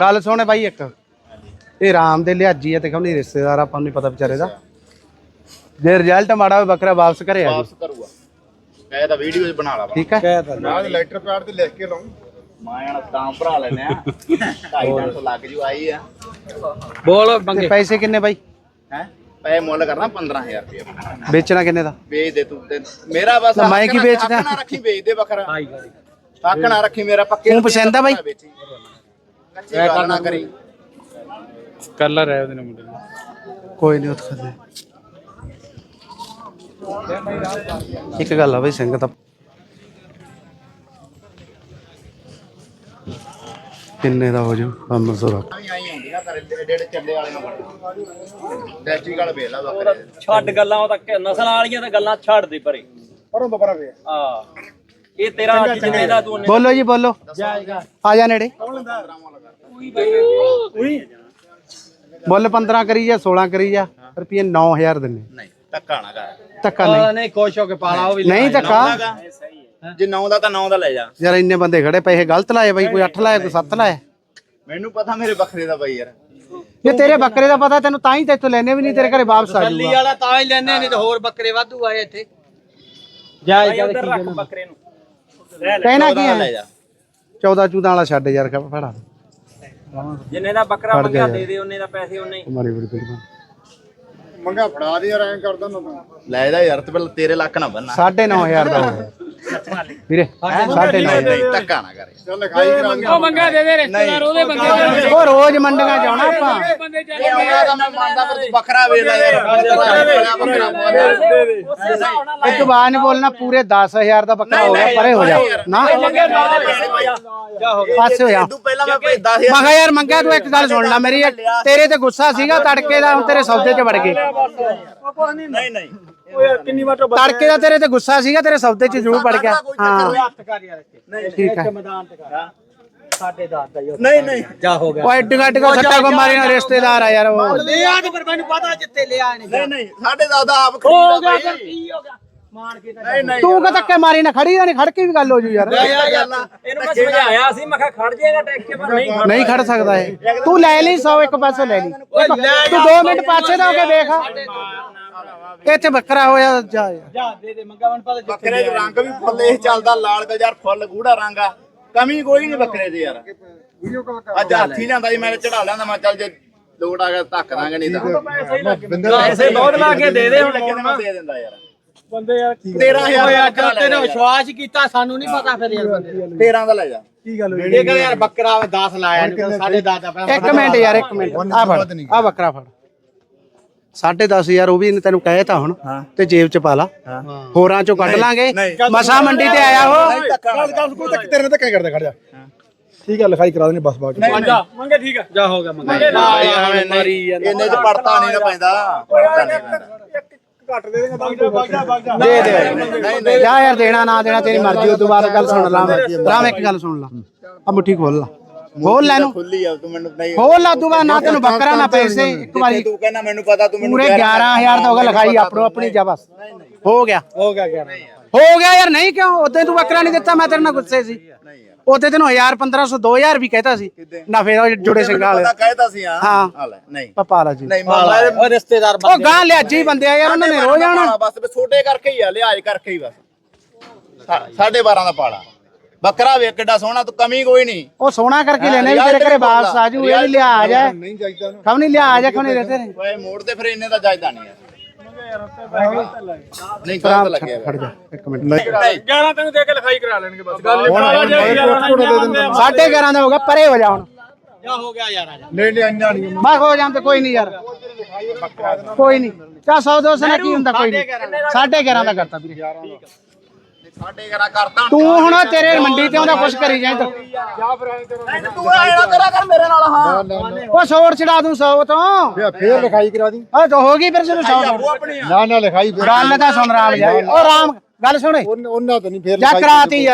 ਗੱਲ ਸੁਣੇ ਬਾਈ ਇੱਕ। ਇਹ ਰਾਮ ਦੇ ਲਿਆਜੀ ਆ ਤੇ ਕਹਉਣੀ ਰਿਸ਼ਤੇਦਾਰ ਆਪਾਂ ਨੂੰ ਨਹੀਂ ਪਤਾ ਵਿਚਾਰੇ ਦਾ। ਜੇ ਰਿਜ਼ਲਟ ਮਾੜਾ ਹੋਵੇ ਬੱਕਰਾ ਵਾਪਸ ਘਰੇ ਆ ਵਾਪਸ ਕਰੂਗਾ। ਕਹੇ ਤਾਂ ਵੀਡੀਓ ਚ ਬਣਾ ਲਾ ਵਾ ਠੀਕ ਹੈ? ਨਾਲ ਲੈਟਰ ਪੈਡ ਤੇ ਲਿਖ ਕੇ ਲਾਉਂ। ਮਾਇਆ ਸਟਾਂਪ ਭਰਾ ਲੈਨੇ ਆ। 250 ਲੱਗ ਜੂ ਆਈ ਆ। ਬੋਲ ਤੇ ਪੈਸੇ ਕਿੰਨੇ ਬਾਈ? ਹੈ? ਪੈ ਮੁੱਲ ਕਰਨਾ 15000 ਰੁਪਏ ਵੇਚਣਾ ਕਿੰਨੇ ਦਾ? ਵੇਚ ਦੇ ਤੂੰ ਤੇ ਮੇਰਾ ਬਸ ਤਾਂ ਮੈਂ ਹੱਕ ਕੀ ਨਾ- ਵੇਚਦਾ? ਹੱਕ ਨਾ ਰੱਖੀ ਵੇਚ ਦੇ ਬੱਕਰਾ। ਹੱਕ ਨਾ ਰੱਖੀ ਮੇਰਾ ਪੱਕੇ ਤੂੰ ਪਸੰਦ ਆ ਬਾਈ? ਕੱਚੀ ਗੱਲ ਨਾ ਕਰੀ। ਕਲਰ ਹੈ ਉਹਦੇ ਨਾਲ ਮੁੰਡੇ ਨੂੰ। ਕੋਈ ਨਹੀਂ ਉੱਥੇ ਖਦੇ ਇੱਕ ਗੱਲ ਆ ਬਈ ਸਿੰਘ ਤਾਂ ਕਿੰਨੇ ਦਾ ਹੋ ਜੂ? 500 ਰੱਖ ਆਈ ਆਈ ਹੁੰਦੀ ਨਾ ਕਰੇ ਏਡੇ ਏਡੇ ਚੱਲੇ ਵਾਲੇ ਨੂੰ ਬਣ ਡੈਸਟੀ ਗੱਲ ਵੇਚ ਲਾ ਬੱਕਰੇ ਦੇ। ਛੱਡ ਗੱਲਾਂ ਉਹ ਤੱਕ ਨਸਲ ਵਾਲੀਆਂ ਤਾਂ ਗੱਲਾਂ ਛੱਡ ਦੇ ਪਰੇ। ਪਰੋਂ ਤੋਂ ਪਰਾਂ ਵੇ ਆ ਇਹ ਤੇਰਾ ਅੱਜ ਜਿੰਨੇ ਦਾ ਤੂੰ ਉਹਨੇ- ਬੋਲੋ ਜੀ ਬੋਲੋ। ਆ ਜਾ ਨੇੜੇ। ਬੋਲ 15 ਕਰੀ ਜਾ 16 ਕਰੀ ਜਾ ਰੁਪਏ 9000 ਦਿੰਨੇ। ਨਹੀਂ ਧੱਕਾ ਨਾ ਕਰ। ਧੱਕਾ ਨਹੀਂ। ਨਹੀਂ ਖੁਸ਼ ਹੋ ਕੇ ਪਾਲਾ ਉਹ ਵੀ ਨਹੀਂ ਧੱਕਾ। ਜੇ 9 ਦਾ ਤਾਂ 9 ਦਾ ਲੈ ਜਾ। ਯਾਰ ਇੰਨੇ ਬੰਦੇ ਖੜੇ ਪੈਸੇ ਗਲਤ ਲਾਏ ਬਾਈ ਕੋਈ 8 ਲਾਇਆ ਕੋਈ 7 ਲਾਇਆ ਮੈਨੂੰ ਪਤਾ ਮੇਰੇ ਬੱਕਰੇ ਦਾ ਬਾਈ ਯਾਰ। ਜੇ ਤੇਰੇ ਬੱਕਰੇ ਦਾ ਪਤਾ ਤੈਨੂੰ ਤਾਂ ਹੀ ਤੇ ਇੱਥੋਂ ਲੈਣੇ ਵੀ ਨਹੀਂ ਤੇਰੇ ਘਰੇ ਵਾਪਸ ਆ ਜਾਊਗਾ। ਵਾਲਾ ਤਾਂ ਹੀ ਲੈਣੇ ਨਹੀਂ ਤੇ ਹੋਰ ਬੱਕਰੇ ਵਾਧੂ ਆਏ ਇੱਥੇ। ਜਾ ਰੱਖ ਬੱਕਰੇ ਨੂੰ। ਕਹਿਣਾ ਕੀ ਹੈ? ਜਾ। 14 14 ਵਾਲਾ ਛੱਡ ਯਾਰ ਫੜਾ। ਜਿੰਨੇ ਦਾ ਬੱਕਰਾ ਮੰਗਿਆ ਦੇ ਦੇ ਉਹਨੇ ਦਾ ਪੈਸੇ ਉਹਨੇ ਹੀ। ਮਾਰੀ ਬੜੀ ਬੜੀ ਮੰਗਾ ਫੜਾ ਦੇ ਯਾਰ ਐਂ ਕਰਦਾ ਨਾ ਲੈ ਜਾ ਯਾਰ ਤੇ ਪਹਿਲਾਂ ਤੇਰੇ ਲੱਕ ਨਾ ਬੰਨਾ 9500 ਦਾ ਹੋ ਗਿਆ। ਵੀਰੇ 9500 ਧੱਕਾ ਨਾ ਕਰੇ ਚੱਲ ਲਿਖਾਈ ਕਰਾ ਦੇ ਮੰਗਾ ਦੇ ਦੇ ਰਿਸ਼ਤੇਦਾਰ ਉਹਦੇ ਬੰਦੇ ਉਹ ਰੋਜ਼ ਮੰਡੀਆਂ ਚ ਆਪਾਂ ਇਹ ਆਉਂਦਾ ਤਾਂ ਮੈਂ ਮੰਨਦਾ ਪਰ ਤੂੰ ਬੱਕਰਾ ਵੇਚ ਯਾਰ ਇੱਕ ਬਾਰ ਨਹੀਂ ਬੋਲਣਾ ਪੂਰੇ 10000 ਦਾ ਬੱਕਰਾ ਹੋ ਗਿਆ ਪਰੇ ਹੋ ਜਾ ਨਾ ਪਾਸੇ ਹੋ ਜਾ ਮੈਂ ਕਿਹਾ ਯਾਰ ਮੰਗਿਆ ਤੂੰ ਇੱਕ ਗੱਲ ਸੁਣ ਲੈ ਮੇਰੀ ਤੇਰੇ ਤੇ ਗੁੱਸਾ ਸੀਗਾ ਤੜਕੇ ਦਾ ਹੁਣ ਤੇਰੇ ਸੌਦੇ 'ਚ ਵੜ ਗਏ ਨਹੀਂ ਨਹੀਂ ਤੜਕੇ ਦਾ ਤੇਰੇ ਤੇ ਗੁੱਸਾ ਸੀਗਾ ਤੇਰੇ ਸੌਦੇ 'ਚ ਜ਼ਰੂਰ ਵੜ ਗਿਆ। ਹਾਂ। ਠੀਕ ਹੈ। ਨਹੀਂ ਨਹੀਂ। ਜਾ ਹੋ ਗਿਆ। ਉਹ ਐਡੀ ਗੱਡ ਕੋ ਸੱਟਾ ਕੋ ਮਾਰੇ ਨਾ ਰਿਸ਼ਤੇਦਾਰ ਆ ਯਾਰ ਉਹ। ਲੈ ਆ ਤੇ ਫਿਰ ਮੈਨੂੰ ਪਤਾ ਜਿੱਤੇ ਲਿਆ ਨਹੀਂ ਨਹੀਂ ਨਹੀਂ ਸਾਡੇ ਦਾਦਾ ਆਪ ਹੋ ਗਿਆ ਮਾਨ ਕੇ ਨਹੀਂ ਨਹੀਂ। ਤੂੰ ਕਿ ਧੱਕੇ ਮਾਰੀ ਨਾ? ਖੜੀ ਨਾ ਖੜ ਕੇ ਵੀ ਗੱਲ ਹੋ ਜੂ ਯਾਰ। ਇਹਨੂੰ ਮੈਂ ਸਮਝਾਇਆ ਸੀ ਮੈਂ ਕਿਹਾ ਖੜ ਜਾਏਗਾ ਟੈਕ ਕੇ ਪਰ ਨਹੀਂ ਨਹੀਂ ਖੜ ਸਕਦਾ ਇਹ। ਤੂੰ ਲੈ ਲਈ 100 ਇੱਕ ਪਾਸੇ ਲੈ ਲਈ। ਤੂੰ 2 ਮਿੰਟ ਪਾਸੇ ਦਾ ਹੋ ਕੇ ਵੇਖ। ਇੱਥੇ ਬੱਕਰਾ ਹੋਇਆ ਜਾ ਯਾਰ। ਜਾ ਦੇ ਦੇ ਮੰਗਾ ਮੈਨੂੰ ਪਤਾ ਬੱਕਰੇ ਦੇ ਰੰਗ ਵੀ ਫੁੱਲ ਇਹ ਚੱਲਦਾ ਲਾਲ ਗਲਜਾਰ ਫੁੱਲ ਗੂੜਾ ਰੰਗ ਆ। ਕਮੀ ਕੋਈ ਨਹੀਂ ਬੱਕਰੇ ਦੀ ਯਾਰ। ਅੱਜ ਹਾਥੀ ਲਿਆਂਦਾ ਜੀ ਮੈਂ ਚੜਾ ਲਿਆਂਦਾ ਮੈਂ ਚੱਲ ਜੇ ਲੋਟ ਆ ਗਿਆ ਧੱਕ ਦਾਂਗੇ ਨਹੀਂ ਤਾਂ। ਪੈਸੇ ਬਹੁਤ ਲਾ ਕੇ ਦੇ ਦੇ ਹੁਣ ਲੱਗੇ ਤੇ ਮੈਂ ਦੇ ਦਿੰਦਾ ਯਾਰ। ਬੰਦੇ ਯਾਰ 13000 ਦਾ ਬੱਕਰਾ ਲੈ ਤੈਨੂੰ ਜਾ ਵਿਸ਼ਵਾਸ ਕੀਤਾ ਸਾਨੂੰ ਨਹੀਂ ਪਤਾ ਫਿਰ ਯਾਰ ਬੰਦੇ 13 ਦਾ ਲੈ ਜਾ। ਇਹ ਕਹਿੰਦਾ ਯਾਰ ਬੱਕਰਾ 10 ਲਾਇਆ ਨਹੀਂ ਸਾਡੇ 10 ਦਾ? ਇੱਕ ਮਿੰਟ ਯਾਰ ਇੱਕ ਮਿੰਟ। ਆ ਫੜ ਆ ਬੱਕਰਾ ਫੜ। ਸਾਢੇ 10000 ਉਹ ਵੀ ਇਹਨੇ ਤੈਨੂੰ ਕਹੇ ਤਾਂ ਹੁਣ ਤੇ ਜੇਬ ਚ ਪਾ ਲਾ। ਹੋਰਾਂ ਚੋਂ ਕੱਢ ਲਾਂਗੇ। ਮਸਾ ਮੰਡੀ ਤੇ ਆਇਆ ਉਹ। ਚੱਲ ਚੱਲ ਕੋਈ ਤੱਕ ਤੇਰੇ ਨਾਲ ਧੱਕਾ ਕਰਦਾ ਖੜ ਜਾ। ਠੀਕ ਹੈ ਲਿਖਾਈ ਕਰਾ ਦੇਣੀ ਬਸ ਬਾਅਦ ਚ ਮੰਗਾ ਮੰਗੇ ਠੀਕ ਆ। ਜਾ ਹੋ ਗਿਆ ਮੰਗਾ। ਇਹਨੇ ਚ ਪੜਤਾ ਨਹੀਂ ਨਾ ਪੈਂਦਾ। ਪੜਤਾ ਨਹੀਂ ਪੈਂਦਾ ਘੱਟ ਦੇ ਦੇਗਾ ਦੇ ਦੇ। ਜਾ ਯਾਰ ਦੇਣਾ ਨਾ ਦੇਣਾ ਤੇਰੀ ਮਰਜ਼ੀ ਉਸ ਤੋਂ ਬਾਅਦ ਗੱਲ ਸੁਣ ਲਾ। ਰਾਮ ਇੱਕ ਗੱਲ ਸੁਣ ਲਾ। ਆ ਮੁੱਠੀ ਖੋਲ ਲਾ। ਖੋਲ ਲੈ ਨੂੰ ਖੁੱਲੀ ਆ ਤੂੰ ਮੈਨੂੰ ਨਹੀਂ ਖੋਲ ਲਾ ਤੂੰ ਬਾਅਦ ਨਾ ਤੈਨੂੰ ਬੱਕਰਾ ਨਾ ਪੈਸੇ ਇੱਕ ਵਾਰੀ। ਤੂੰ ਕਹਿੰਦਾ ਮੈਨੂੰ ਪਤਾ ਤੂੰ ਮੈਨੂੰ ਪੂਰੇ 11000 ਦਾ ਹੋ ਗਿਆ ਲਿਖਾਈ ਆਪਣੋ ਆਪਣੀ ਜਾ ਬਸ। ਹੋ ਗਿਆ। ਹੋ ਗਿਆ ਗਿਆ ਹੋ ਗਿਆ ਯਾਰ ਨਹੀਂ ਕਿਉਂ? ਉਦੋਂ ਤੂੰ ਬੱਕਰਾ ਨਹੀਂ ਦਿੱਤਾ ਮੈਂ ਤੇਰੇ ਨਾਲ ਗੁੱਸੇ ਸੀ। ਉਦੋਂ ਤੈਨੂੰ 1000 1500 2000 ਵੀ ਕਹਿਤਾ ਸੀ। ਨਾ ਫੇਰ ਉਹ ਜੁੜੇ ਸਿੰਘਾਂ ਪਤਾ ਵਾਲੇ। ਕਹਿਤਾ ਸੀ ਹਾਂ। ਹਾਂ। ਆ ਲੈ ਨਹੀਂ। ਪਪਾ ਲਾ ਜੀ। ਨਹੀਂ ਉਹ ਰਿਸ਼ਤੇਦਾਰ ਉਹ ਗਾਂ ਲਿਆਜੀ ਬੰਦੇ ਆ ਯਾਰ ਉਹਨਾਂ ਨੇ ਰੋਜ਼ ਆਉਣਾ। ਬਸ ਛੋਟੇ ਕਰਕੇ ਹੀ ਆ ਲਿਹਾਜ਼ ਕਰਕੇ ਹੀ ਬਸ। ਸਾ- ਸਾਢੇ 12 ਦਾ ਪਾੜਾ ਬੱਕਰਾ ਵੇਖ ਕਿੱਡਾ ਸੋਹਣਾ ਤੂੰ ਕਮੀ ਕੋਈ ਨਹੀਂ। ਉਹ ਸੋਨਾ ਕਰਕੇ ਲੈਣੇ ਵੀ ਤੇਰੇ ਘਰੇ ਵਾਪਸ ਆ ਜੂ ਇਹ ਵੀ ਲਿਆ ਆ ਜਾ ਨਹੀਂ ਚਾਹੀਦਾ ਉਹਨੂੰ ਕਮ ਨਹੀਂ ਲਿਆ ਆ ਜਾ ਕਮ ਨਹੀਂ ਰਹਤੇ ਨੇ ਓਏ ਮੋੜ ਤੇ ਫਿਰ ਇੰਨੇ ਦਾ ਜਾਇਦਾ ਨਹੀਂ ਯਾਰ ਨਹੀਂ ਗਲਤ ਆਰਾਮ ਲੱਗਿਆ ਫੜ ਜਾ ਇੱਕ ਮਿੰਟ। ਨਹੀਂ। 11 ਤੈਨੂੰ ਦੇ ਕੇ ਲਿਖਾਈ ਕਰਾ ਲੈਣਗੇ ਬਸ। ਗੱਲ ਹੁਣ ਹੁਣ ਕੋਟ ਦੇ ਦਿੰਦਾ ਸਾਢੇ 11 ਦਾ ਹੋ ਗਿਆ ਪਰੇ ਹੋ ਜਾ ਹੁਣ। ਜਾ ਹੋ ਗਿਆ ਯਾਰ ਆ ਜਾ। ਨਹੀਂ ਨਹੀਂ ਅੰਨਾ ਨਹੀਂ। ਬਸ ਹੋ ਜਾਂ ਤੇ ਕੋਈ ਨਹੀਂ ਯਾਰ। ਕੋਈ ਨਹੀਂ। ਚਾ 100 200 ਨਾਲ ਕੀ ਹੁੰਦਾ ਕੋਈ ਨਹੀਂ। ਸਾਢੇ 11 ਦਾ ਕਰਤਾ ਵੀਰੇ। ਤੂੰ ਹੁਣ ਤੇਰੇ ਮੰਡੀ ਤੇ ਆਉਂਦਾ ਕੁਛ ਕਰੀ ਜਾਏ ਤੂੰ ਤੂੰ ਆਇਆ ਕਰਾ ਕਰ ਮੇਰੇ ਨਾਲ ਹਾਂ। ਉਹ ਸੌੜ ਚੜਾ ਦੂੰ 100 ਤੋਂ। ਫੇਰ ਲਿਖਾਈ ਕਰਾ ਦੀ। ਆ ਤਾਂ ਹੋ ਗਈ ਫਿਰ ਜਦੋਂ 100 ਉਹ ਆਪਣੀ ਆ ਨਾ ਨਾ ਲਿਖਾਈ ਫੇਰ। ਗੱਲ ਤਾਂ ਸੁਣ ਰਾਮ ਜਾ। ਉਹ ਰਾਮ ਗੱਲ ਸੁਣੇ। ਉਹਨਾਂ ਤਾਂ ਨਹੀਂ ਫੇਰ ਜਾ ਲਿਖਾਈ ਕਰਾਤੀ ਯਾਰ